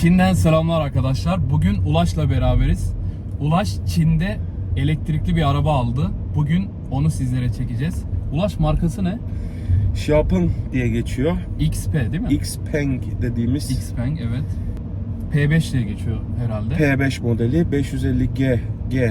Çin'den selamlar arkadaşlar. Bugün Ulaş'la beraberiz. Ulaş Çin'de elektrikli bir araba aldı. Bugün onu sizlere çekeceğiz. Ulaş markası ne? Xiaopeng diye geçiyor. XP değil mi? Xpeng dediğimiz Xpeng evet. P5 diye geçiyor herhalde. P5 modeli 550G G.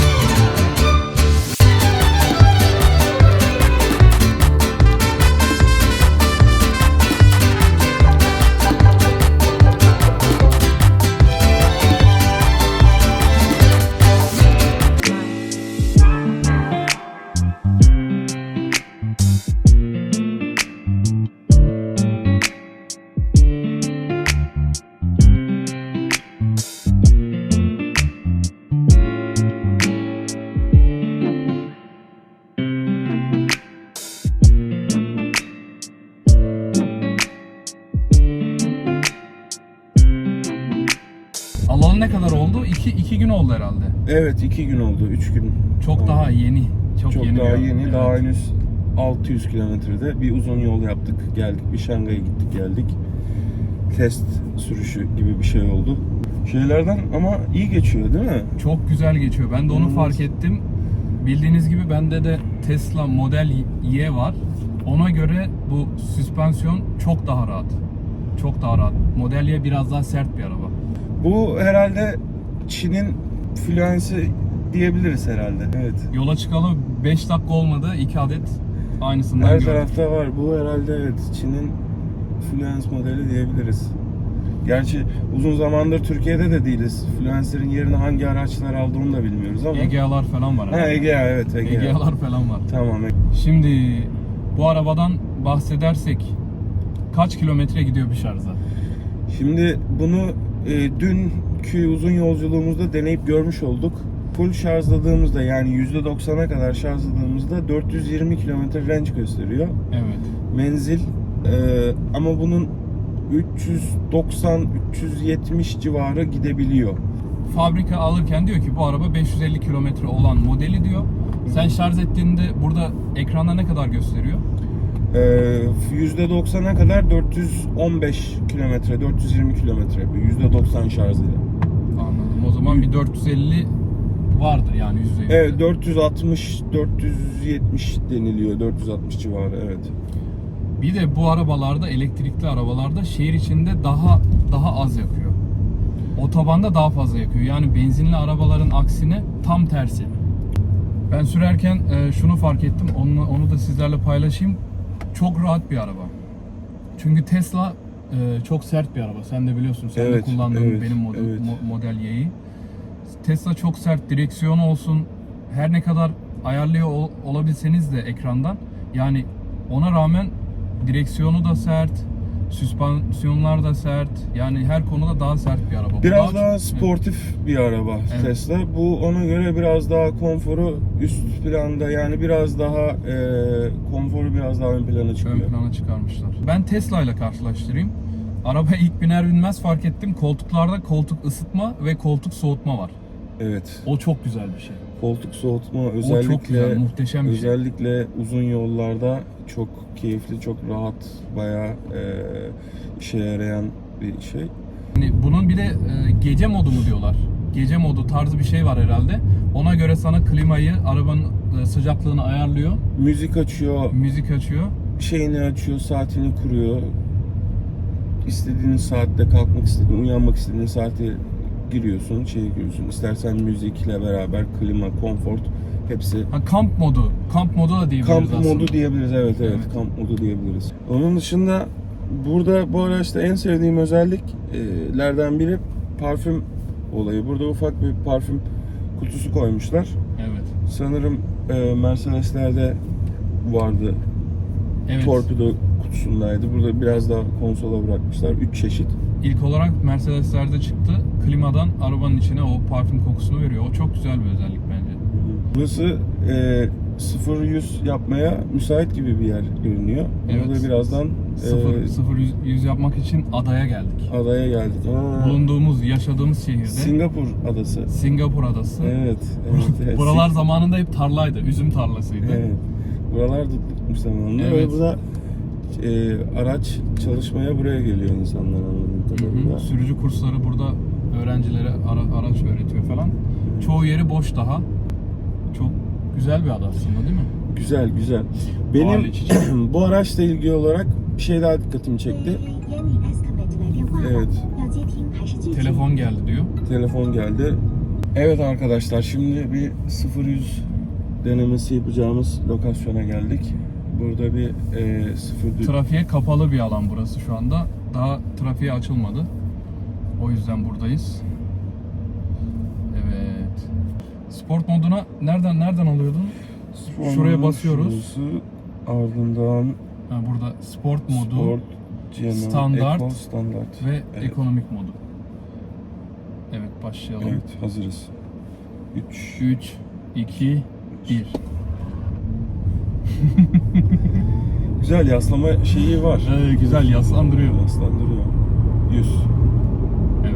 Alalı ne kadar oldu? 2 2 gün oldu herhalde. Evet 2 gün oldu 3 gün. Çok Tamam. daha yeni. Çok, Çok yeni daha bir- yeni Evet. daha henüz 600 kilometrede bir uzun yol yaptık geldik bir Şangay'a gittik geldik. Test sürüşü gibi bir şey oldu. Şeylerden ama iyi geçiyor değil mi? Çok güzel geçiyor. Ben de onu İnanılmaz. fark ettim. Bildiğiniz gibi bende de Tesla Model Y var. Ona göre bu süspansiyon çok daha rahat. Çok daha rahat. Model Y biraz daha sert bir araba. Bu herhalde Çin'in fluensi diyebiliriz herhalde. Evet. Yola çıkalı 5 dakika olmadı. 2 adet aynısından Her gördüm. tarafta var. Bu herhalde evet Çin'in Fluence modeli diyebiliriz. Gerçi uzun zamandır Türkiye'de de değiliz. Fluence'lerin yerini hangi araçlar aldı onu da bilmiyoruz ama. EGA'lar falan var. Ha herhalde. Egea evet Egea. EGA'lar falan var. Tamam. Şimdi bu arabadan bahsedersek kaç kilometre gidiyor bir şarja? Şimdi bunu e, dünkü uzun yolculuğumuzda deneyip görmüş olduk. Full şarjladığımızda yani %90'a kadar şarjladığımızda 420 kilometre range gösteriyor. Evet. menzil e, ama bunun 390-370 civarı gidebiliyor. fabrika alırken diyor ki bu araba 550 kilometre olan modeli diyor. Sen şarj ettiğinde burada ekranda ne kadar gösteriyor? E, %90'a kadar 415 kilometre, 420 kilometre yapıyor. %90 şarjıyla. Anladım. O zaman bir 450 vardır yani yüzde. Evet 460, 470 deniliyor. 460 civarı evet. Bir de bu arabalarda elektrikli arabalarda şehir içinde daha daha az yakıyor. Otobanda daha fazla yakıyor. Yani benzinli arabaların aksine tam tersi. Ben sürerken e, şunu fark ettim. Onu, onu da sizlerle paylaşayım. Çok rahat bir araba. Çünkü Tesla e, çok sert bir araba. Sen de biliyorsun. Sen Evet, de kullandığın evet, benim model, evet. mo- model Y'yi. Tesla çok sert. Direksiyonu olsun. Her ne kadar ayarlıyor ol- olabilseniz de ekrandan. Yani ona rağmen direksiyonu da sert. Süspansiyonlar da sert. Yani her konuda daha sert bir araba. Biraz daha- daha sportif bir araba Evet. Tesla. Bu ona göre biraz daha konforu üst planda yani biraz daha e, konforu biraz daha ön plana çıkıyor. ön plana çıkarmışlar. Ben Tesla ile karşılaştırayım. Arabaya ilk biner binmez fark ettim. Koltuklarda koltuk ısıtma ve koltuk soğutma var. Evet. O çok güzel bir şey. Koltuk soğutma O özellikle çok güzel, muhteşem bir şey. özellikle uzun yollarda çok keyifli, çok rahat, bayağı e, işe yarayan bir şey. Yani bunun bir de e, gece modu mu diyorlar. Gece modu tarzı bir şey var herhalde. Ona göre sana klimayı, arabanın e, sıcaklığını ayarlıyor. Müzik açıyor, Müzik açıyor. şeyini açıyor, saatini kuruyor. İstediğin saatte kalkmak istediğin, uyanmak istediğin saate giriyorsun, şey giriyorsun. İstersen müzikle beraber klima, konfort hepsi Ha, kamp modu. Kamp modu da diyebiliriz Kamp aslında. modu diyebiliriz evet, evet Evet. kamp modu diyebiliriz. Onun dışında burada bu araçta en sevdiğim özelliklerden biri parfüm olayı. Burada ufak bir parfüm kutusu koymuşlar. Evet. Sanırım e, Mercedes'lerde vardı. Evet. Torpido kutusundaydı. Burada biraz daha konsola bırakmışlar. 3 çeşit. İlk olarak Mercedes'lerde çıktı. Klimadan arabanın içine o parfüm kokusunu veriyor. O çok güzel bir özellik bence. Burası e, 0-100 yapmaya müsait gibi bir yer görünüyor. Burada birazdan Sıfır, e, yapmak için adaya geldik. adaya geldik. Aa. Bulunduğumuz, yaşadığımız şehirde Singapur adası. Singapur adası. Evet, evet, evet. Buralar zamanında hep tarlaydı, üzüm tarlasıydı. Evet. Buralar tutmuş zamanında Evet. ve burada e, araç çalışmaya buraya geliyor insanlar anladığım kadarıyla. kadarıyla. Sürücü kursları burada öğrencilere ara, araç öğretiyor falan. Çoğu yeri boş daha. Çok güzel bir ada aslında değil mi? Güzel güzel. Benim bu araçla ilgili olarak bir şey daha dikkatimi çekti. Evet. Telefon geldi diyor. Telefon geldi. Evet arkadaşlar şimdi bir 0100 denemesi yapacağımız lokasyona geldik. Burada bir e, sıfır... Trafiğe kapalı bir alan burası şu anda. Daha trafiğe açılmadı. O yüzden buradayız. Evet. Sport moduna nereden nereden alıyordun? Şuraya basıyoruz. Şurası, ardından Ha, burada sport modu Sport, General, Standart Eco, standart. ve evet. ekonomik modu. Evet başlayalım. Evet hazırız. 3 3, 2, 1. Güzel yaslama şeyi var. Güzel yaslandırıyor. Yaslandırıyor. 100. Evet.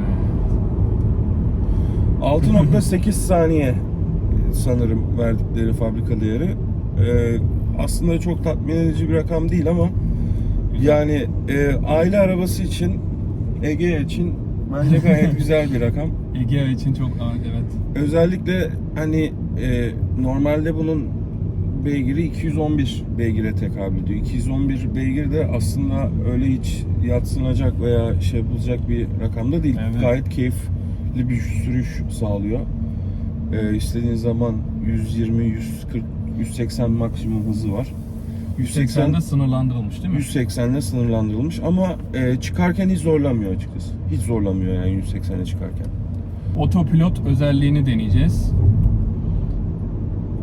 6.8 saniye sanırım verdikleri fabrika değeri. Ee, aslında çok tatmin edici bir rakam değil ama yani e, aile arabası için Ege için bence gayet güzel bir rakam. Egea için çok evet. Özellikle hani e, normalde bunun beygiri 211 beygire tekabül ediyor. 211 beygir de aslında öyle hiç yatsınacak veya şey yapılacak bir rakamda değil. Evet. Gayet keyifli bir sürüş sağlıyor. E, istediğin zaman 120, 140, 180 maksimum hızı var. 180'de sınırlandırılmış değil mi? 180 ile sınırlandırılmış ama e, çıkarken hiç zorlamıyor açıkçası. Hiç zorlamıyor yani 180'e çıkarken. Otopilot özelliğini deneyeceğiz.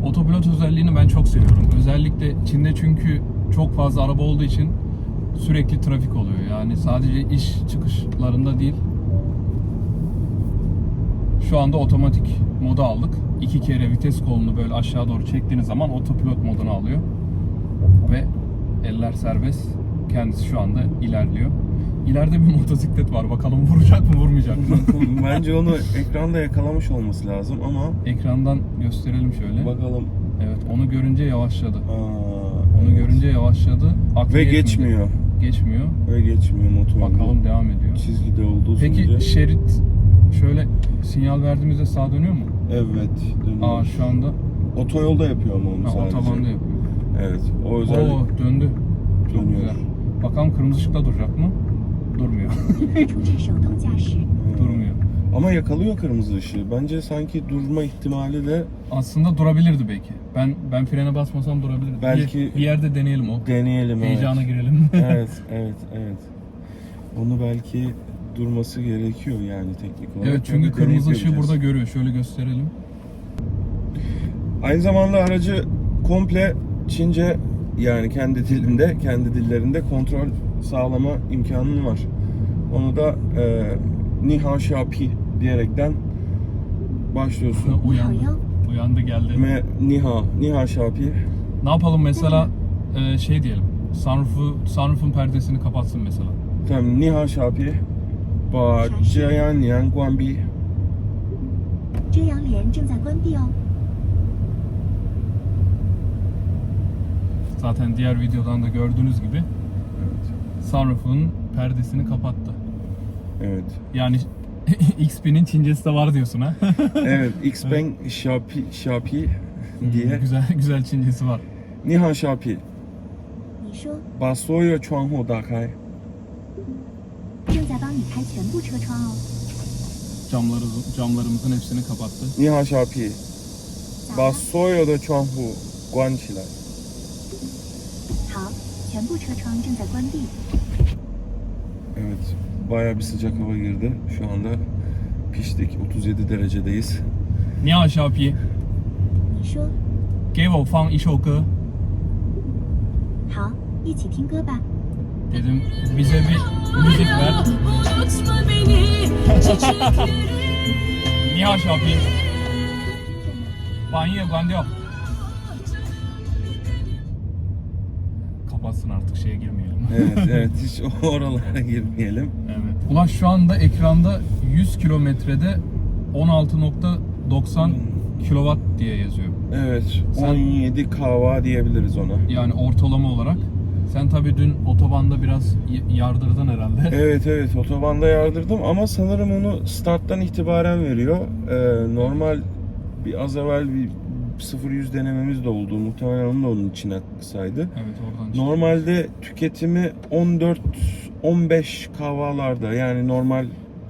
Otopilot özelliğini ben çok seviyorum. Özellikle Çin'de çünkü çok fazla araba olduğu için sürekli trafik oluyor. Yani sadece iş çıkışlarında değil. Şu anda otomatik moda aldık. İki kere vites kolunu böyle aşağı doğru çektiğiniz zaman otopilot modunu alıyor. Ve eller serbest. Kendisi şu anda ilerliyor. İleride bir motosiklet var. Bakalım vuracak mı vurmayacak mı? Bence onu ekranda yakalamış olması lazım ama Ekrandan gösterelim şöyle. bakalım. Evet onu görünce yavaşladı. Aa, Onu evet. görünce yavaşladı. Aklı ve geçmiyor. Geçmiyor. Ve geçmiyor motor. Bakalım devam ediyor. Çizgide olduğu Peki sürece. şerit Şöyle sinyal verdiğimizde sağa dönüyor mu? Evet dönüyor. Aa şu anda. Otoyolda yapıyor ama onu ha, sadece. Otobanda yapıyor. Evet o özellik. Oo döndü. Çok dönüyor. güzel. Bakalım kırmızı ışıkta duracak mı? Durmuyor. Durmuyor. Ama yakalıyor kırmızı ışığı. Bence sanki durma ihtimali de aslında durabilirdi belki. Ben ben frene basmasam durabilirdi. Belki bir, bir yerde deneyelim o. Deneyelim. Heyecana evet. girelim. evet, evet, evet. Onu belki durması gerekiyor yani teknik olarak. Evet çünkü kırmızı deneyip ışığı göreceğiz. burada görüyor. Şöyle gösterelim. Aynı zamanda aracı komple Çince yani kendi dilinde, kendi dillerinde kontrol sağlama imkanın var. Onu da e, Nihan Şapi diyerekten başlıyorsun. Uyandı. Uyandı geldi. Me, Niha, Niha Şapi. Ne yapalım mesela e, şey diyelim. Sunroof'u sunroof'un perdesini kapatsın mesela. Tamam, Niha Şapi hao Xiaopi. Ba jian nian guanbi. 遮阳帘正在关闭哦。 Zaten diğer videodan da gördüğünüz gibi Evet. sunroof'un perdesini kapattı. Evet. Yani XP'nin Çincesi de var diyorsun ha. Evet, Xpeng Xiaopi, Xiaopi diye. güzel güzel Çincesi var. Ni hao Xiaopi. 你说，把所有窗户打开。 正在帮你开全部车窗哦。 Camları, camlarımızın hepsini kapattı. 你好，小 P，咋了？把所有的窗户关起来。好，全部车窗正在关闭。 Evet, bayağı bir sıcak hava girdi. Şu anda piştik. 37 derecedeyiz. 你好，小皮，你说，给我放一首歌。好，一起听歌吧。 Dedim bize bir müzik ver. Unutma beni Niye Şopi? Banyo banyo. Kapatsın artık şeye girmeyelim. evet evet hiç oralara girmeyelim. Evet. Ulan şu anda ekranda 100 kilometrede 16.90 hmm. kilowatt diye yazıyor. Evet 17 kava diyebiliriz ona. Yani ortalama olarak sen tabii dün otobanda biraz yardırdın herhalde. Evet evet otobanda yardırdım ama sanırım onu starttan itibaren veriyor. Ee, normal bir az evvel bir 0-100 denememiz de oldu. Muhtemelen onu da onun içine saydı. Evet oradan çıktı. Normalde tüketimi 14-15 kahvalarda yani normal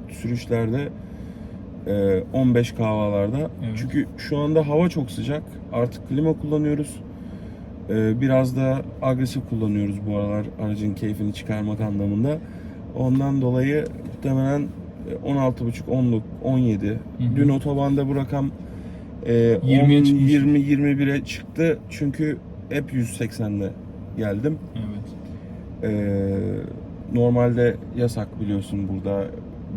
sürüşlerde e, 15 kahvalarda. Evet. Çünkü şu anda hava çok sıcak. Artık klima kullanıyoruz. E, Biraz da agresif kullanıyoruz bu aralar aracın keyfini çıkarmak anlamında. Ondan dolayı muhtemelen 16.5 10 17. hı. Dün otobanda bu rakam e, 20'ye 10, çıkmış. 20 21'e çıktı. Çünkü hep 180'de geldim. Evet. Ee, normalde yasak biliyorsun burada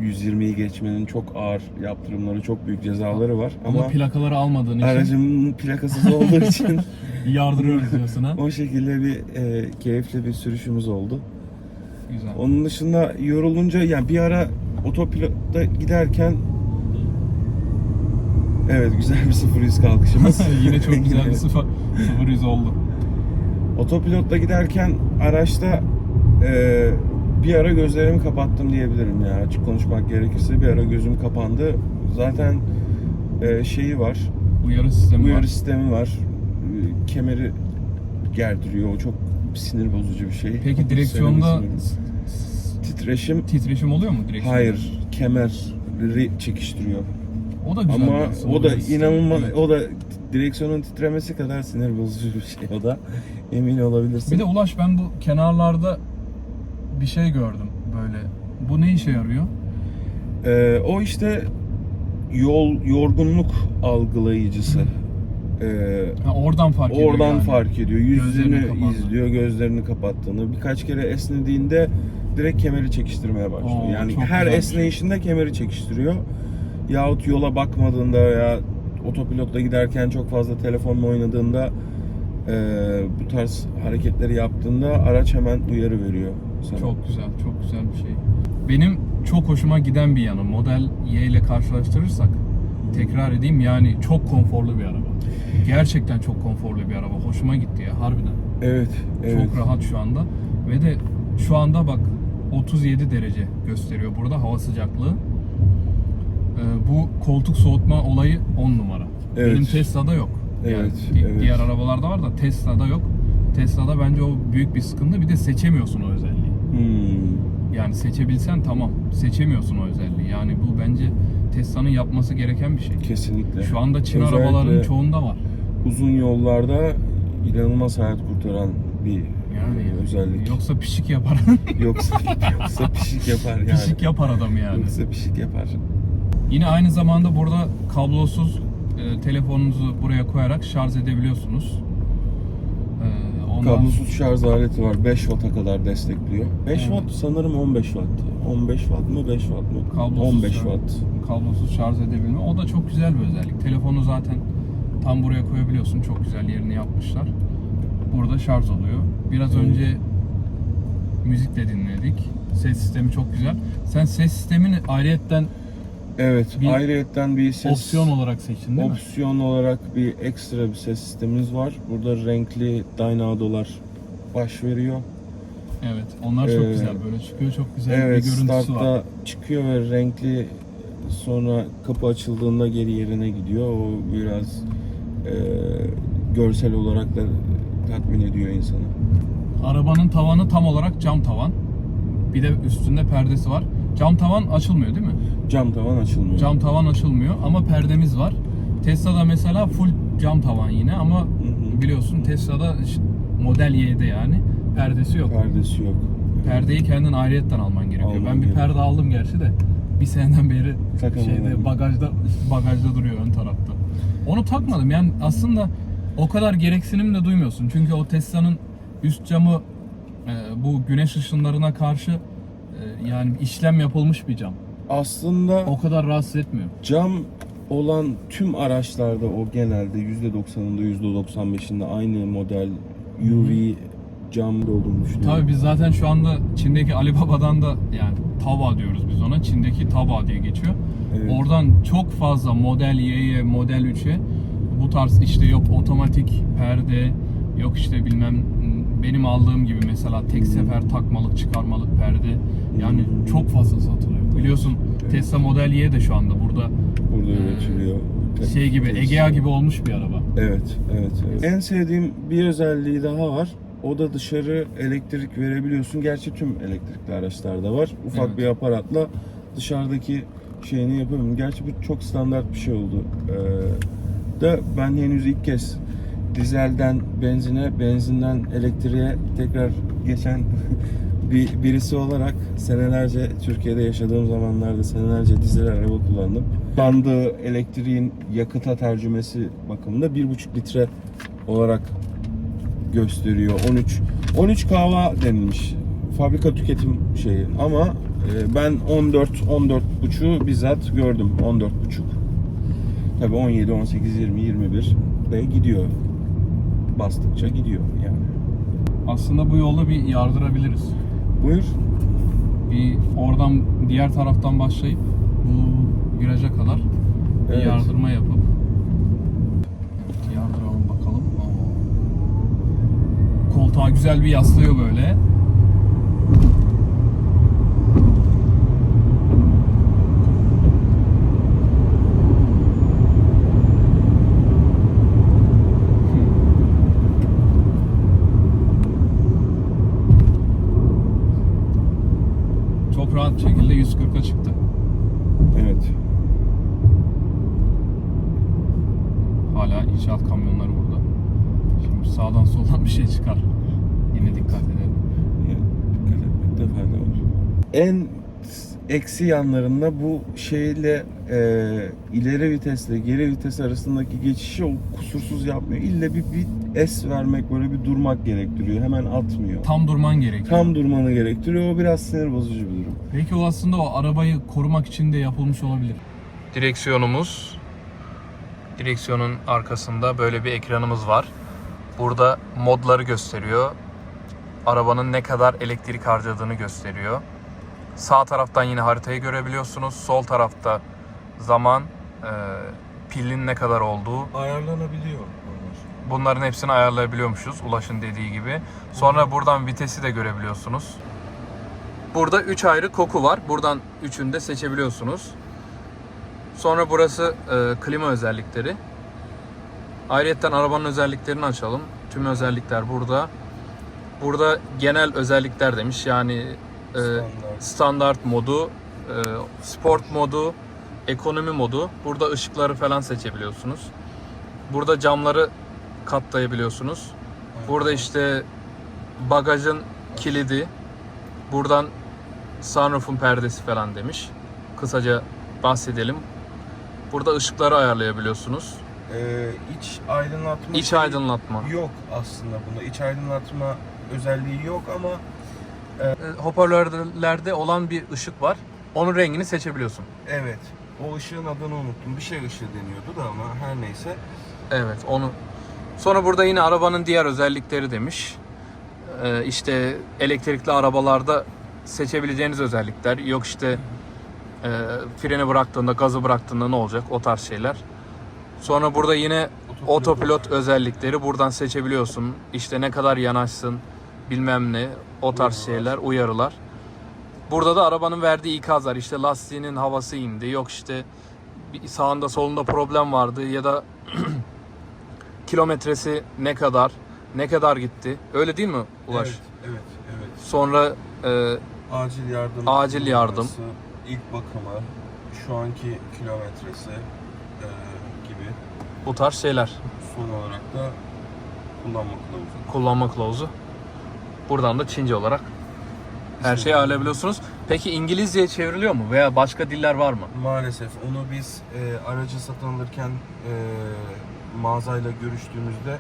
120'yi geçmenin çok ağır yaptırımları, çok büyük cezaları var. Ama, Ama plakaları almadığın için aracımın plakasız olduğu için yardırıyoruz diyorsun ha. o şekilde bir e, keyifli bir sürüşümüz oldu. Güzel. Onun dışında yorulunca yani bir ara otopilotta giderken Evet güzel bir 0-100 kalkışımız. Yine çok güzel bir Evet. sıfır, sıfır yüz oldu. Otopilotta giderken araçta e, bir ara gözlerimi kapattım diyebilirim ya. Açık konuşmak gerekirse bir ara gözüm kapandı. Zaten e, şeyi var, Uyarı sistemi uyarı var. sistemi var. E, Kemeri gerdiriyor. O çok sinir bozucu bir şey. Peki direksiyonda titreşim titreşim oluyor mu direksiyonda? hayır, kemeri çekiştiriyor. O da güzel. Ama o da inanılmaz Evet. o da direksiyonun titremesi kadar sinir bozucu bir şey o da. Emin olabilirsin. Bir de Ulaş ben bu kenarlarda bir şey gördüm böyle. Bu ne işe yarıyor? Ee, o işte yol yorgunluk algılayıcısı. Ee, Ha, oradan fark ediyor oradan yani. fark ediyor. Yüzünü izliyor, gözlerini kapattığını. Birkaç kere esnediğinde direkt kemeri çekiştirmeye başlıyor. Oo, yani her esneyişinde kemeri çekiştiriyor. Yahut yola bakmadığında veya otopilotla giderken çok fazla telefonla oynadığında e, bu tarz hareketleri yaptığında araç hemen uyarı veriyor sana. Çok güzel, çok güzel bir şey. Benim çok hoşuma giden bir yanı Model Y ile karşılaştırırsak tekrar edeyim yani çok konforlu bir araba. Gerçekten çok konforlu bir araba. Hoşuma gitti ya harbiden. Evet, evet. Çok rahat şu anda. Ve de şu anda bak 37 derece gösteriyor burada hava sıcaklığı. Ee, bu koltuk soğutma olayı 10 numara. Evet. Benim Tesla'da yok. Yani Evet, evet. Diğer arabalarda var da Tesla'da yok. Tesla'da bence o büyük bir sıkıntı. Bir de seçemiyorsun o özelliği. Hmm. Yani seçebilsen tamam. Seçemiyorsun o özelliği. Yani bu bence Tesla'nın yapması gereken bir şey. Kesinlikle. Şu anda Çin Özellikle arabalarının çoğunda var. uzun yollarda inanılmaz hayat kurtaran bir Yani e, özellik. yoksa pişik yapar. yoksa yoksa pişik yapar yani. pişik yapar adam yani. Yoksa pişik yapar. Yine aynı zamanda burada kablosuz e, telefonunuzu buraya koyarak şarj edebiliyorsunuz. E, Kablosuz şarj aleti var. 5 Watt'a kadar destekliyor. 5 Evet. Watt sanırım 15 Watt. 15 Watt mı 5 Watt mı? Kablosuz 15 şarj. Watt. kablosuz şarj edebilme. O da çok güzel bir özellik. Telefonu zaten tam buraya koyabiliyorsun. Çok güzel yerini yapmışlar. Burada şarj oluyor. Biraz Evet. önce müzik de dinledik. Ses sistemi çok güzel. Sen ses sistemini ayrıyetten Evet, Bir ayrıyetten bir ses opsiyon olarak seçtin değil mi? opsiyon olarak bir ekstra bir ses sistemimiz var. Burada renkli dynadolar baş veriyor. Evet. Onlar çok Ee, güzel. Böyle çıkıyor. Çok güzel Evet, bir görüntüsü startta var. çıkıyor ve renkli sonra kapı açıldığında geri yerine gidiyor. O biraz e, görsel olarak da tatmin ediyor insanı. Arabanın tavanı tam olarak cam tavan. Bir de üstünde perdesi var. Cam tavan açılmıyor değil mi? Cam tavan açılmıyor. Cam tavan açılmıyor ama perdemiz var. Tesla'da mesela full cam tavan yine ama Hı hı. biliyorsun Tesla'da Model Y'de yani perdesi yok. Perdesi yok. Perdeyi kendin ayrıyetten alman gerekiyor. Alman ben bir perde aldım gerçi de bir seneden beri Takamadım. şeyde bagajda bagajda duruyor ön tarafta. Onu takmadım. Yani aslında o kadar gereksinim de duymuyorsun. Çünkü o Tesla'nın üst camı e, bu güneş ışınlarına karşı e, yani işlem yapılmış bir cam. Aslında O kadar rahatsız etmiyor. cam olan tüm araçlarda o genelde %90'ında %95'inde aynı model UV camda olduğunu düşünüyorum. Tabii biz zaten şu anda Çin'deki Alibaba'dan da yani Tava diyoruz biz ona. Çin'deki Tava diye geçiyor. Evet. Oradan çok fazla Model Y'ye, Model 3'e bu tarz işte yok otomatik perde, yok işte bilmem benim aldığım gibi mesela tek sefer takmalık çıkarmalık perde yani çok fazla. Biliyorsun. Tesla Model Y de şu anda burada Burada üretiliyor. şey gibi Egea gibi olmuş bir araba. Evet, evet, evet. En sevdiğim bir özelliği daha var. O da dışarı elektrik verebiliyorsun. Gerçi tüm elektrikli araçlarda var. Ufak Evet. bir aparatla dışarıdaki şeyini yapıyorum. Gerçi bu çok standart bir şey oldu. Ee, da ben henüz ilk kez dizelden benzine, benzinden elektriğe tekrar geçen bir birisi olarak senelerce Türkiye'de yaşadığım zamanlarda senelerce dizel araba kullandım. Kullandığı elektriğin yakıta tercümesi bakımında 1,5 litre olarak gösteriyor. 13 13 kahva denilmiş. Fabrika tüketim şeyi ama e, ben 14 14 buçuğu bizzat gördüm. 14 buçuk. Tabii 17, 18, 20, 21 de gidiyor. Bastıkça gidiyor yani. Aslında bu yolda bir yardırabiliriz. Buyur. Bir oradan diğer taraftan başlayıp bu viraja kadar bir Evet. yardırma yapıp yardıralım bakalım. Koltuğa güzel bir yaslıyor böyle. Çok rahat bir şekilde 140'a çıktı. Evet. Hala inşaat kamyonları burada. Şimdi sağdan soldan bir şey çıkar. Yine dikkat edelim. Yani dikkat etmekte fayda var. En eksi yanlarında bu şeyle e, ileri vitesle geri vites arasındaki geçişi o kusursuz yapmıyor. İlle bir, bir es vermek böyle bir durmak gerektiriyor. Hemen atmıyor. Tam durman gerekiyor. Tam durmanı gerektiriyor. O biraz sinir bozucu bir durum. Belki o aslında o arabayı korumak için de yapılmış olabilir. Direksiyonumuz. Direksiyonun arkasında böyle bir ekranımız var. Burada modları gösteriyor. Arabanın ne kadar elektrik harcadığını gösteriyor. Sağ taraftan yine haritayı görebiliyorsunuz. Sol tarafta zaman, e, pilin ne kadar olduğu. Ayarlanabiliyor. Bunların hepsini ayarlayabiliyormuşuz Ulaş'ın dediği gibi. Sonra buradan vitesi de görebiliyorsunuz. Burada 3 ayrı koku var. Buradan üçünü de seçebiliyorsunuz. Sonra burası e, klima özellikleri. Ayrıca arabanın özelliklerini açalım. Tüm özellikler burada. Burada genel özellikler demiş. Yani e, standart modu, e, sport modu, ekonomi modu. Burada ışıkları falan seçebiliyorsunuz. Burada camları katlayabiliyorsunuz. Burada işte bagajın kilidi, buradan sunroof'un perdesi falan demiş. Kısaca bahsedelim. Burada ışıkları ayarlayabiliyorsunuz. Ee, iç aydınlatma İç aydınlatma. yok aslında bunda. İç aydınlatma özelliği yok ama E, Hoparlörlerde olan bir ışık var. Onun rengini seçebiliyorsun. evet. O ışığın adını unuttum. Bir şey ışığı deniyordu da ama her neyse. Evet onu. Sonra burada yine arabanın diğer özellikleri demiş. Ee, işte elektrikli arabalarda seçebileceğiniz özellikler. Yok işte e, freni bıraktığında, gazı bıraktığında ne olacak? O tarz şeyler. Sonra burada yine otopilot özellikleri buradan seçebiliyorsun. İşte ne kadar yanaşsın, bilmem ne, o tarz şeyler, uyarılar. Burada da arabanın verdiği ikazlar. işte lastiğinin havası indi. Yok işte sağında solunda problem vardı ya da kilometresi ne kadar, ne kadar gitti. Öyle değil mi Ulaş? Evet, evet, evet. Sonra e, Acil yardım. Acil yardım. numarası, ilk bakımı, şu anki kilometresi e, gibi. bu tarz şeyler. Son olarak da kullanma kılavuzu. Kullanma kılavuzu. Buradan da Çince olarak her şeyi ayarlayabiliyorsunuz. Peki İngilizceye çevriliyor mu veya başka diller var mı? Maalesef onu biz e, aracı satın alırken e, mağazayla görüştüğümüzde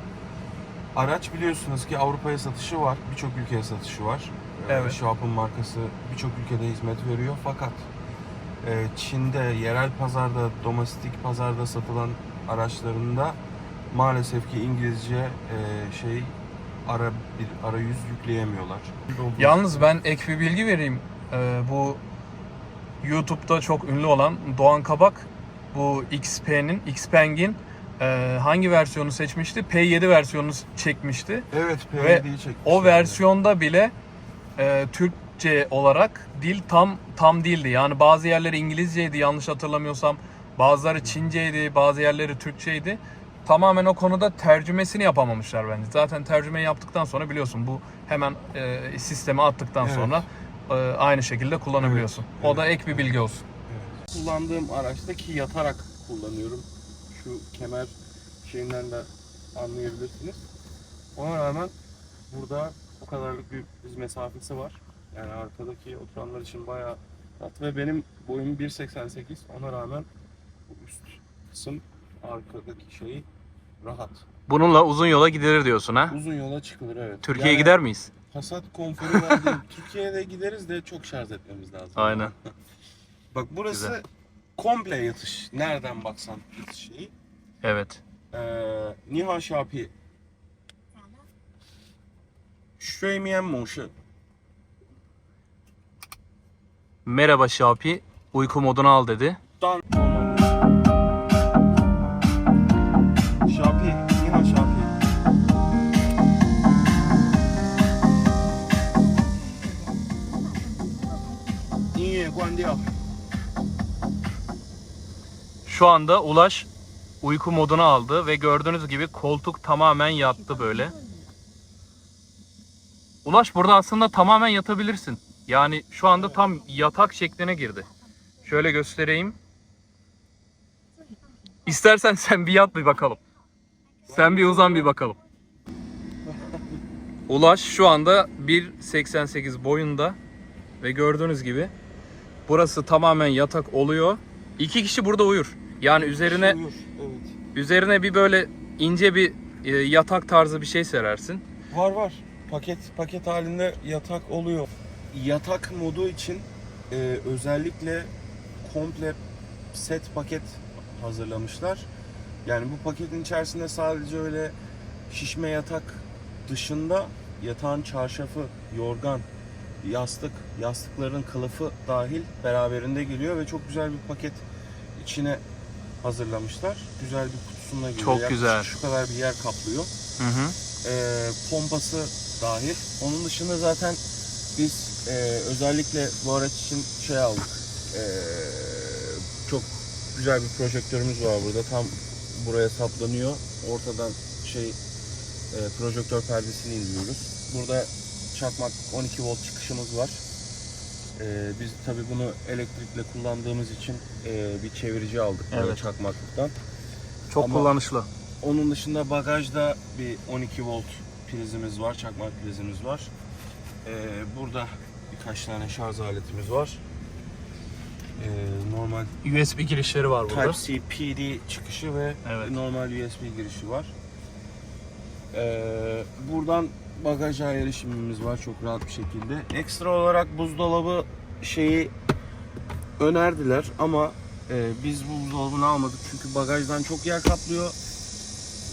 araç biliyorsunuz ki Avrupa'ya satışı var. Birçok ülkeye satışı var. Evet. Schwab'ın markası birçok ülkede hizmet veriyor. Fakat e, Çin'de yerel pazarda, domestik pazarda satılan araçlarında maalesef ki İngilizce e, şey ara bir arayüz yükleyemiyorlar. Yalnız ben ek bir bilgi vereyim. Ee, bu YouTube'da çok ünlü olan Doğan Kabak bu XP'nin, Xpeng'in e, hangi versiyonu seçmişti? P7 versiyonunu çekmişti. Evet, Ve o versiyonda bile e, Türkçe olarak dil tam tam değildi. Yani bazı yerleri İngilizceydi yanlış hatırlamıyorsam. Bazıları Çinceydi, bazı yerleri Türkçeydi. Tamamen o konuda tercümesini yapamamışlar bence. Zaten tercümeyi yaptıktan sonra biliyorsun bu hemen e, sisteme attıktan Evet. sonra e, aynı şekilde kullanabiliyorsun. Evet, O da ek bir bilgi olsun. Kullandığım araçta ki yatarak kullanıyorum. Şu kemer şeyinden de anlayabilirsiniz. Ona rağmen burada o kadarlık bir bir mesafesi var. Yani arkadaki oturanlar için bayağı rahat ve benim boyum 1.88 ona rağmen bu üst kısım arkadaki şeyi rahat. Bununla uzun yola gidilir diyorsun ha? Uzun yola çıkılır evet. Türkiye'ye Yani gider miyiz? Passat konforu var değil. Türkiye'de gideriz de çok şarj etmemiz lazım. Aynen. Bak burası Güzel. komple yatış. Nereden baksan yatış şeyi. Evet. Ee, Nihan Şapi. Şüymeyen Moşu. Merhaba Şapi, uyku modunu al dedi. Dan. bende. Şu anda Ulaş uyku moduna aldı ve gördüğünüz gibi koltuk tamamen yattı böyle. Ulaş burada aslında tamamen yatabilirsin. Yani şu anda tam yatak şekline girdi. Şöyle göstereyim. İstersen sen bir yat bir bakalım. Sen bir uzan bir bakalım. Ulaş şu anda 1.88 boyunda ve gördüğünüz gibi burası tamamen yatak oluyor. İki kişi burada uyur. Yani üzerine Uyur, Evet. üzerine bir böyle ince bir e, yatak tarzı bir şey serersin. Var var. Paket paket halinde yatak oluyor. Yatak modu için e, özellikle komple set paket hazırlamışlar. Yani bu paketin içerisinde sadece öyle şişme yatak dışında yatağın çarşafı, yorgan, yastık, yastıkların kılıfı dahil beraberinde geliyor ve çok güzel bir paket içine hazırlamışlar. Güzel bir kutusunda geliyor. Çok Yaklaşık güzel. Şu kadar bir yer kaplıyor Hı hı. e, pompası dahil. Onun dışında zaten biz e, özellikle bu araç için şey aldık. E, çok güzel bir projektörümüz var burada. Tam buraya saplanıyor. Ortadan şey e, projektör perdesini indiriyoruz. Burada çakmak 12 volt çıkışımız var. E, biz tabii bunu elektrikle kullandığımız için e, bir çevirici aldık Evet. çakmaklıktan. Çok Ama- kullanışlı. Onun dışında bagajda bir 12 volt prizimiz var, çakmak prizimiz var. Ee, burada birkaç tane şarj aletimiz var. Ee, normal USB girişleri var burada. Type-C PD çıkışı ve Evet. normal USB girişi var. Ee, buradan bagaja erişimimiz var çok rahat bir şekilde. Ekstra olarak buzdolabı şeyi önerdiler ama e, biz bu buzdolabını almadık çünkü bagajdan çok yer kaplıyor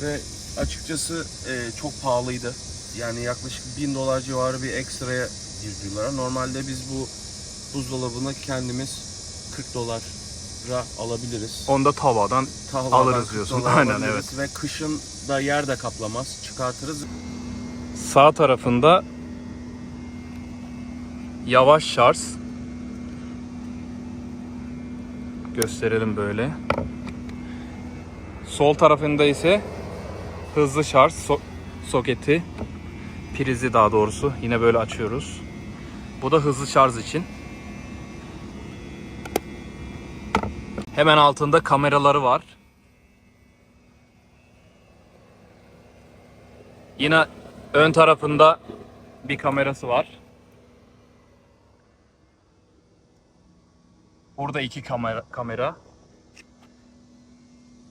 ve açıkçası e, çok pahalıydı. Yani yaklaşık 1000 dolar civarı bir ekstraya girdiler. Normalde biz bu buzdolabını kendimiz 40 dolara alabiliriz. Onu da tavadan Tahvadan Alırız 40 diyorsun. Aynen, alabiliriz Ve kışın da yer de kaplamaz. Çıkartırız. Sağ tarafında yavaş şarj. Gösterelim böyle. Sol tarafında ise hızlı şarj so- soketi. Prizi daha doğrusu. Yine böyle açıyoruz. Bu da hızlı şarj için. Hemen altında kameraları var. Yine ön tarafında bir kamerası var. Burada iki kamera kamera.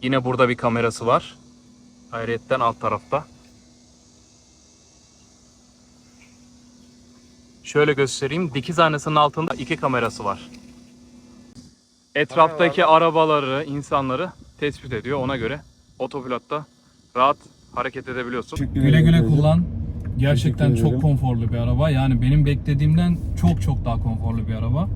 Yine burada bir kamerası var. Hayretten alt tarafta. Şöyle göstereyim. Dikiz aynasının altında iki kamerası var. Etraftaki arabaları, insanları tespit ediyor. Ona göre otopilotta rahat hareket edebiliyorsun. Güle güle kullan. Gerçekten çok konforlu bir araba. Yani benim beklediğimden çok çok daha konforlu bir araba.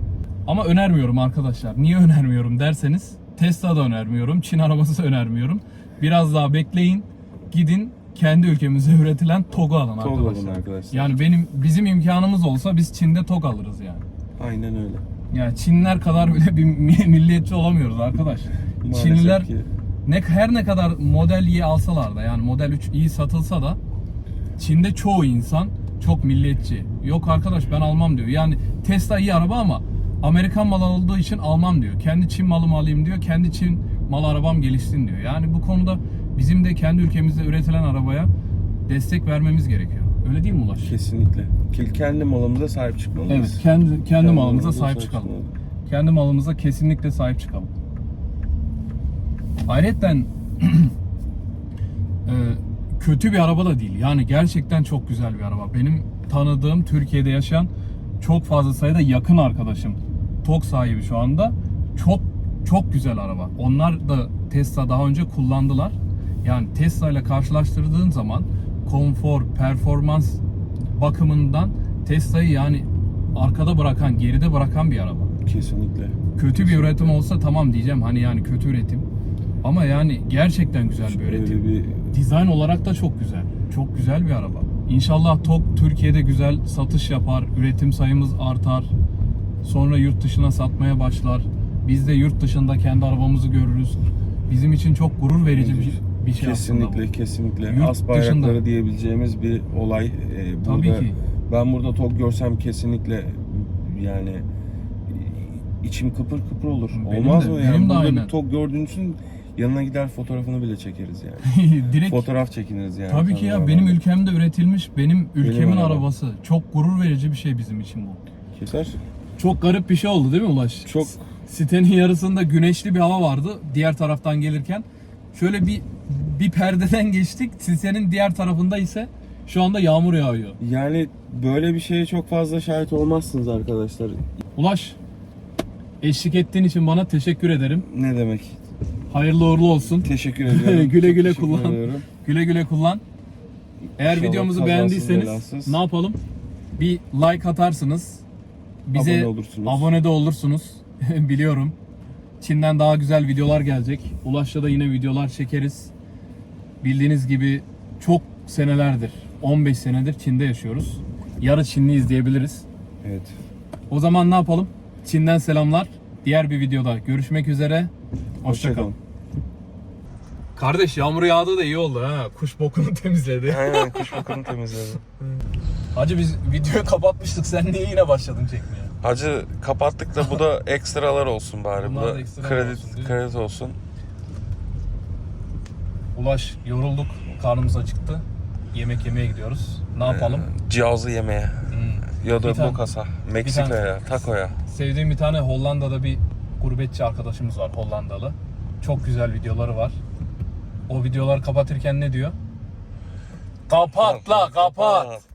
Ama önermiyorum arkadaşlar. Niye önermiyorum derseniz Tesla da önermiyorum. Çin arabası da önermiyorum. Biraz daha bekleyin. Gidin kendi ülkemizde üretilen TOG'u alın TOG arkadaşlar. alın arkadaşlar. Yani benim bizim imkanımız olsa biz Çin'de TOG alırız yani. Aynen öyle. Yani Çinliler kadar bile bir mi- milliyetçi olamıyoruz arkadaş. Maalesef Çinliler ki. Ne her ne kadar model iyi alsalar da yani model 3 iyi satılsa da Çin'de çoğu insan çok milliyetçi. Yok arkadaş ben almam diyor. Yani Tesla iyi araba ama Amerikan malı olduğu için almam diyor. Kendi Çin malımı alayım diyor. Kendi Çin malı arabam gelişsin diyor. Yani bu konuda bizim de kendi ülkemizde üretilen arabaya destek vermemiz gerekiyor. Öyle değil mi Ulaş? Kesinlikle. Ke- Kendi malımıza sahip çıkmalıyız. Evet, kendi kendi malımıza sahip çıkalım. çıkmalıyız. Kendi malımıza kesinlikle sahip çıkalım. Ayrıca kötü bir araba da değil. Yani gerçekten çok güzel bir araba. Benim tanıdığım Türkiye'de yaşayan çok fazla sayıda yakın arkadaşım TOG sahibi şu anda. Çok çok güzel araba. Onlar da Tesla daha önce kullandılar. Yani Tesla ile karşılaştırdığın zaman konfor, performans bakımından Tesla'yı yani arkada bırakan, geride bırakan bir araba Kesinlikle. kötü bir üretim olsa tamam diyeceğim hani yani kötü üretim. Ama yani gerçekten güzel bir üretim. Öyle bir Dizayn olarak da çok güzel. Çok güzel bir araba. İnşallah TOG Türkiye'de güzel satış yapar, üretim sayımız artar. Sonra yurt dışına satmaya başlar. Biz de yurt dışında kendi arabamızı görürüz. Bizim için çok gurur verici bir, bir şey kesinlikle kesinlikle Yurt as bayrakları dışında. diyebileceğimiz bir olay. Ee, Tabii burada, ki. Ben burada TOG görsem kesinlikle yani içim kıpır kıpır olur. Benim Olmaz de, mı benim yani? de Burada aynen. bir TOG gördüğünüzün yanına gider fotoğrafını bile çekeriz yani. Direkt Fotoğraf çekiniriz yani. Tabii ki ya benim ülkemde üretilmiş benim ülkemin arabam. arabası. Çok gurur verici bir şey bizim için bu. Keser. Çok garip bir şey oldu değil mi Ulaş? Çok Sitenin yarısında güneşli bir hava vardı diğer taraftan gelirken. Şöyle bir bir perdeden geçtik. Sitenin diğer tarafında ise şu anda yağmur yağıyor. yani böyle bir şeye çok fazla şahit olmazsınız arkadaşlar. Ulaş eşlik ettiğin için bana teşekkür ederim. Ne demek? Hayırlı uğurlu olsun. Teşekkür ediyorum. Güle Çok güle teşekkür kullan. ediyorum. Güle güle kullan. Eğer İnşallah videomuzu kazasız beğendiyseniz belasız. ne yapalım? Bir like atarsınız. Bize Abone olursunuz. abone de olursunuz. Biliyorum. Çin'den daha güzel videolar gelecek. Ulaş'la da yine videolar çekeriz. Bildiğiniz gibi çok senelerdir, 15 senedir Çin'de yaşıyoruz. Yarı Çinliyiz diyebiliriz. Evet. O zaman ne yapalım? Çin'den selamlar. Diğer bir videoda görüşmek üzere. Hoşçakalın. Hoşçakalın. Kardeş yağmur yağdı da iyi oldu ha. Kuş bokunu temizledi. Aynen kuş bakımı temizledim. Hacı biz videoyu kapatmıştık. Sen niye yine başladın çekmeye? Hacı kapattık da bu da ekstralar olsun bari. Bunlar bu da da ekstralar kredi olsun, değil mi? kredi olsun. Ulaş yorulduk. Karnımız acıktı. Yemek yemeye gidiyoruz. Ne yapalım? Ee, cihazı yemeye. Hmm. Ya da Bir tane- Bokas'a, Meksika'ya, takoya. Sevdiğim bir tane Hollanda'da bir gurbetçi arkadaşımız var Hollandalı. Çok güzel videoları var. O videoları kapatırken ne diyor? Kapat la kapat.